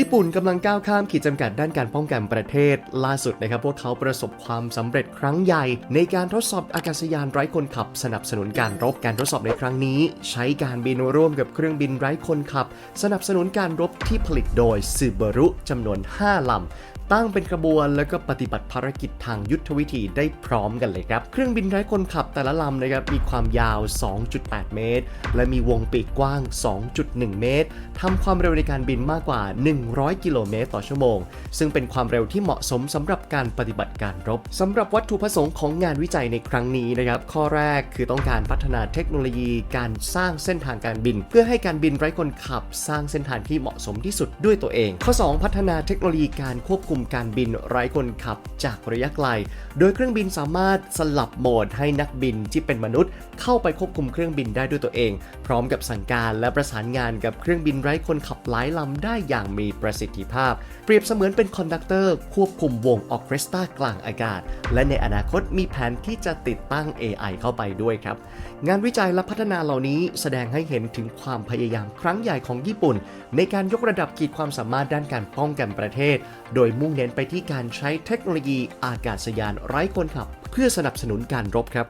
ญี่ปุ่นกำลังก้าวข้ามขีดจำกัดด้านการป้องกันประเทศ ล่าสุดนะครับ พวกเขาประสบความสำเร็จครั้งใหญ่ ในการทดสอบอากาศยานไร้คนขับ สนับสนุนการรบการทดสอบในครั้งนี้ ใช้การบินร่วมกับเครื่องบินไร้คนขับ สนับสนุนการรบที่ผลิตโดยซูเบรุจำนวน 5 ลำตั้งเป็นกระบวนแล้วก็ปฏิบัติภารกิจทางยุทธวิธีได้พร้อมกันเลยครับ เครื่องบินไร้คนขับแต่ละลำนะครับมีความยาว 2.8 เมตร และมีวงปีกกว้าง 2.1 เมตรทำความเร็วในการบินมากกว่า100 กิโลเมตรต่อชั่วโมง ซึ่งเป็นความเร็วที่เหมาะสมสำหรับการปฏิบัติการรบสำหรับวัตถุประสงค์ของงานวิจัยในครั้งนี้นะครับข้อแรกคือต้องการพัฒนาเทคโนโลยีการสร้างเส้นทางการบิน เพื่อให้การบินไร้คนขับ สร้างเส้นทางที่เหมาะสมที่สุดด้วยตัวเอง ข้อ 2 พัฒนาเทคโนโลยีการควบคุมการบินไร้คนขับ จากระยะไกล โดยเครื่องบินสามารถสลับโหมดให้นักบินที่เป็นมนุษย์ เข้าไปควบคุมเครื่องบินได้ด้วยตัวเอง พร้อมกับสั่งการและประสานงานกับเครื่องบินไร้คนขับหลายลำได้อย่างมีประสิทธิภาพ เปรียบเสมือนเป็นคอนดักเตอร์ควบคุมวงออเคสตรากลางอากาศ และในอนาคตมีแผนที่จะติดตั้ง AI เข้าไปด้วยครับ งานวิจัยและพัฒนาเหล่านี้แสดงให้เห็นถึงความพยายามครั้งใหญ่ของญี่ปุ่น ในการยกระดับขีดความสามารถด้านการป้องกันประเทศ โดยมุ่งเน้นไปที่การใช้เทคโนโลยีอากาศยานไร้คนขับ เพื่อสนับสนุนการรบครับ